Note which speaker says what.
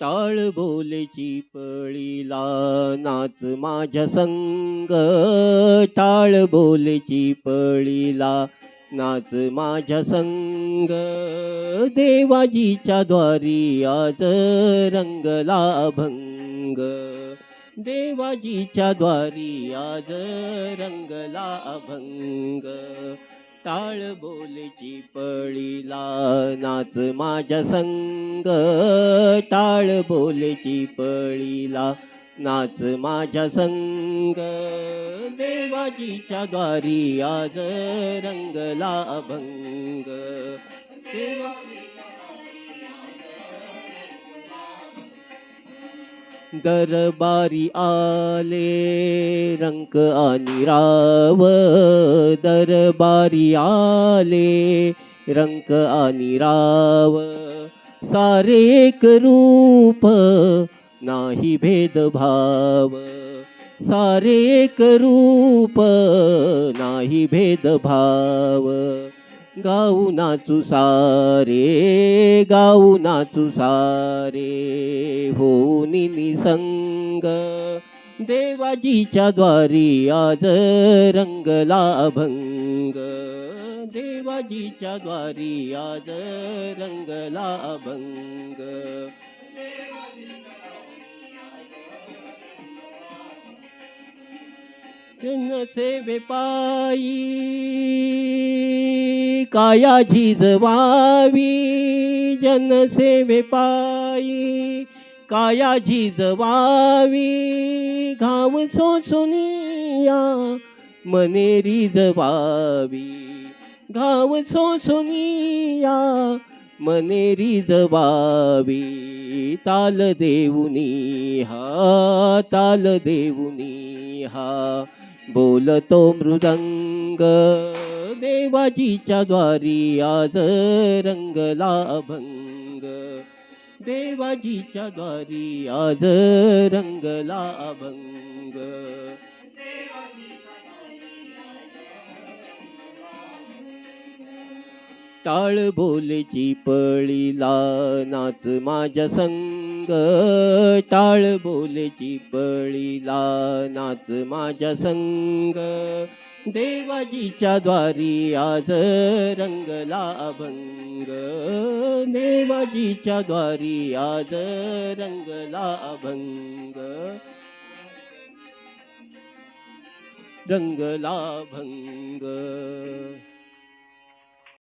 Speaker 1: टाळ बोलेची पळीला नाच माझ्या संग. टाळ बोलेची पळीला नाच माझ्या संग. देवाजीच्या द्वारी आज रंगला अभंग देवाजीच्या द्वारी आज रंगला अभंग टाळ बोलेची पळीला नाच माझ्या संग. टाळ बोलेची पळीला नाच माझ्या संग. देवाजीच्या द्वारी आज रंगला भंग देवा दरबारी आले रंक आणि राव दरबारी आले रंक आणि राव सारे एक रूप नाही भेदभाव. सारे एक रूप नाही भेदभाव. गाऊ नाचू सारे गाऊ नाचू सारे. होऊन निसंग देवाजीच्या द्वारी आज रंगला अभंग देवाजीच्या द्वारी आज रंगला अभंग जनसेवे पायी काया झिजवावी। जनसेवे पायी काया झिजवावी घाव सोसुनिया मने रिजवावी. घाव सोसुनिया मने रिजवावी. ताल देऊनी हा ताल देऊनी हा. बोलतो मृदंग देवाजीच्या द्वारी आज रंगला भंग देवाजीच्या द्वारी आज रंगला अभंग टाळ बोलेची पळीला नाच माझ्या संग. टाळ बोलेची पळीला नाच माझ्या संग. देवाजीच्या द्वारी आज रंगला अभंग देवाजीच्या द्वारी आज रंगला अभंग रंगला भंग